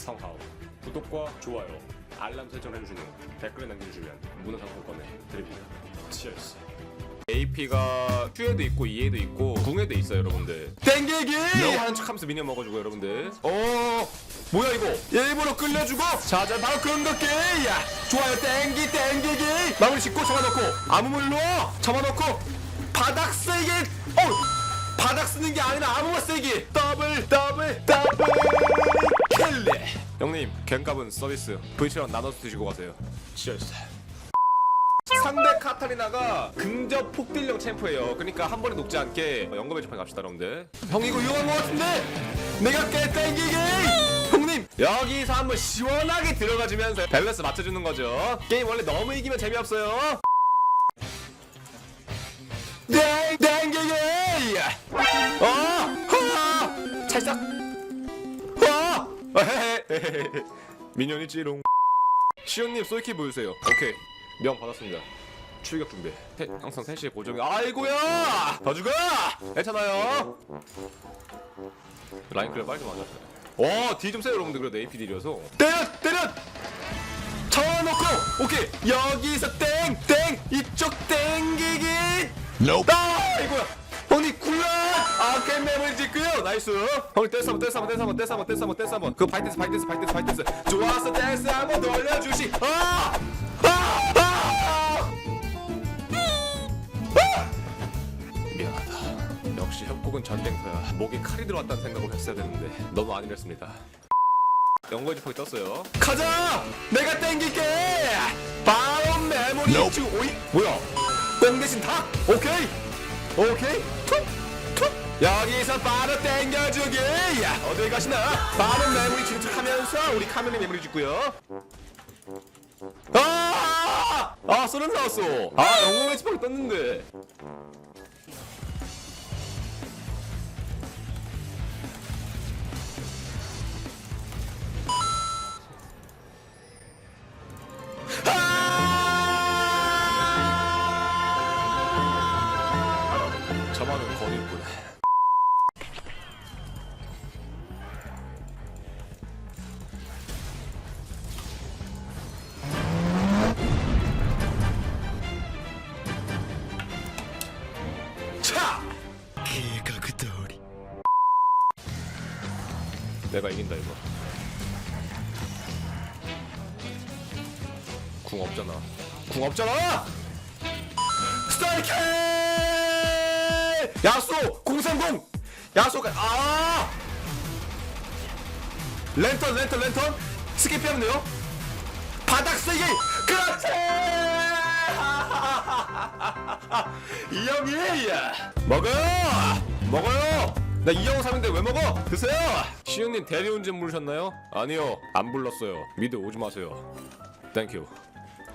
성하오 구독과 좋아요 알람 설정 해주신 후 댓글 남겨주시면 문화상품권을 드립니다. 치얼스 AP가 Q에도 있고 E에도 있고 궁에도 있어요 여러분들. 땡기기! 하는 척하면서 미니언 먹어주고 여러분들. 어 뭐야 이거? 일부러 끌려주고? 자자 바로 궁극기! 야 좋아요 땡기 땡기기! 마무리 짓고 잡아놓고 아무 물로 잡아놓고 바닥 세기 어 바닥 쓰는 게 아니라 아무거 세기 더블 더블 더블 킬리. 형님 갱값은 서비스 V처럼 나눠서 드시고 가세요. 치얼스 상대 카타리나가 근접 폭딜령 챔프예요. 그러니까 한 번에 녹지 않게 연금의 재판 갑시다 여러분들. 형 이거 위험한 거 같은데? 내가 깨 형님! 여기서 한번 시원하게 들어가주면서 밸런스 맞춰주는 거죠. 게임 원래 너무 이기면 재미없어요. 땡 땡기기 어 미녀이 찌롱. 시온님 쏠키 보여주세요? 오케이. 명 받았습니다. 출격 준비. 태, 항상 3시에 고정이 아이고야! 더 죽어! 괜찮아요. 라인 클랩 빨리 맞았어요 어딜좀 세요 여러분들. 그래도 AP 딜이어서. 때려 때려! 쳐놓고! 오케이. 여기서 땡 땡! 이쪽 땡기기! 아 이거야 아 게임맵을 짓고요. 나이스. 형님 댄스 한번 댄스 한번 댄스 한번 댄스 한번 댄스 한번 댄스 한번. 그 바이댄스 바이댄스 바이댄스 바이댄스 좋았어 댄스 한번 돌려주시. 아! 아! 아! 아! 미안하다. 역시 협곡은 전쟁터야. 목에 칼이 들어왔다는 생각을 했어야 되는데 너무 안 이랬습니다. 연거지 지팡이 떴어요. 가자! 내가 땡길게! 바로 메모리 주 오이 뭐야? 꽁 대신 닭! 오케이! 오케이? 툭 툭 여기서 바로 땡겨주기 야 어딜 가시나 바로 메모리 침착하면서 우리 카멜리 메모리 짓고요 아! 아, 소름 나왔어. 아, 영웅의 지팡이 떴는데. 차! 내가 이긴다 이거. 궁 없잖아. 궁 없잖아. 스트라이크! 야수 030 야수가 아 랜턴 랜턴 랜턴 스킵 하면 돼요. 바닥 세기. 그렇지! 이 형이 먹어요! 먹어요! 나 이영호 사는데 왜 먹어? 드세요! 시은님 대리운전 부르셨나요? 아니요 안 불렀어요. 미드 오지 마세요. 땡큐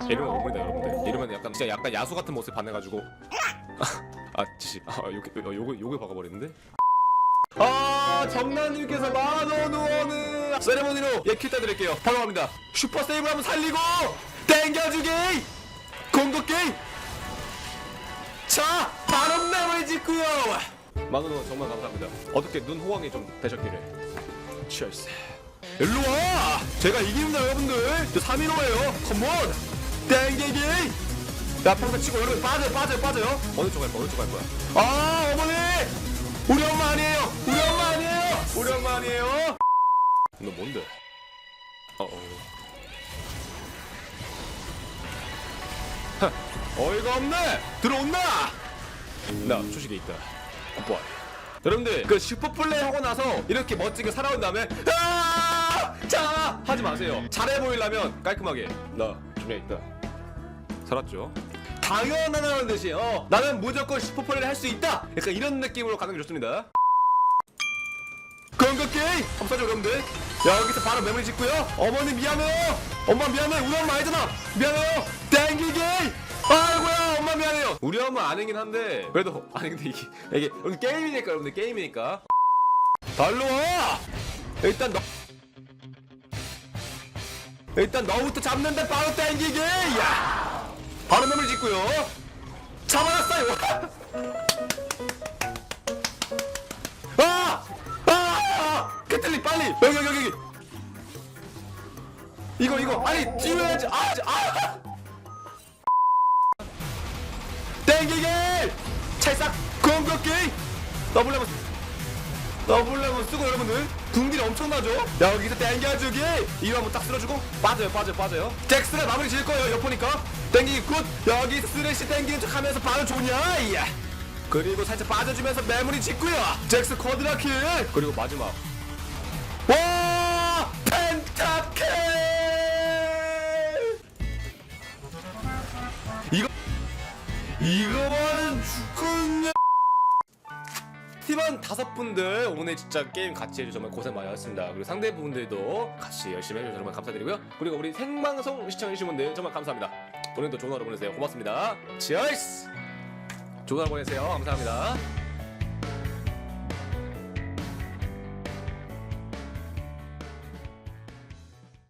이러면 옵니다 여러분들. 이러면 약간 진짜 약간 야수 같은 모습 반해가지고. 아 지시 아 요게 어, 요거 요게 박아버리는데? 아 정남님께서 만원 후원 은 세레모니로 예 퀴트 드릴게요. 바로 갑니다. 슈퍼 세이브 한번 살리고 땡겨주기! 공격기 자 바로 맵을 짓고요. 후원 정말 감사합니다. 어떻게 눈 호강이 좀 되셨기를. 치얼스 일로와! 제가 이깁니다 여러분들 저 3인호예요. 컴온 땡기기! 야 평소 치고 여러분 빠져요 빠져요 빠져요. 어느 쪽 갈 거야? 어느 쪽 갈 거야? 아 어머니! 우리 엄마 아니에요. 우리 엄마 아니에요. 우리 엄마 아니에요 너 뭔데? 어어. 하, 어이가 없네! 들어온나 나 초식에 있다. 굿보이. 여러분들 그 슈퍼플레이 하고 나서 이렇게 멋지게 살아온 다음에 아! 자 하지 마세요. 잘해 보이려면 깔끔하게. 나 준비해 있다. 살았죠? 당연하다는 듯이 어 나는 무조건 슈퍼플레이를 할 수 있다! 약간 이런 느낌으로 가는 게 좋습니다. 건강 게임! 한번 써줘 여러분들 여기서 바로 매물 짓고요. 어머니 미안해요. 엄마 미안해. 우리 엄마 아니잖아. 미안해요. 땡기기 아이고야 엄마 미안해요. 우리 엄마 아니긴 한데 그래도 아니 근데 이게 이게 오늘 게임이니까 여러분들 게임이니까. 달로 와! 일단 너 일단 너부터 잡는데 바로 땡기기 야! 바로 매물 짓고요. 잡아놨어요 빨리. 여기 여기 여기. 이거 이거. 아니 찌워야지. 아, 아! 땡기기 찰싹. 공격기. 더블 레몬. 더블 레몬 쓰고 여러분들 궁딜이 엄청나죠? 여기서 땡겨주기. 이거 한번 딱 쓸어주고. 빠져요 빠져요 빠져요. 잭스가 마무리 지을 거예요 옆 보니까. 땡기기 굿. 여기 쓰레쉬 땡기는 척 하면서 바로 좋냐 이야. 그리고 살짝 빠져주면서 메모리 짓고요. 잭스 쿼드라킬. 그리고 마지막 와 펜타킬 이거 이거만 죽겠냐 팀원 다섯 분들 오늘 진짜 게임 같이 해주셔서 정말 고생 많이 하셨습니다. 그리고 상대 분들도 같이 열심히 해주셔서 정말 감사드리고요. 그리고 우리 생방송 시청해주신 분들 정말 감사합니다. 오늘도 좋은 하루 보내세요. 고맙습니다. 치얼스! 좋은 하루 보내세요. 감사합니다.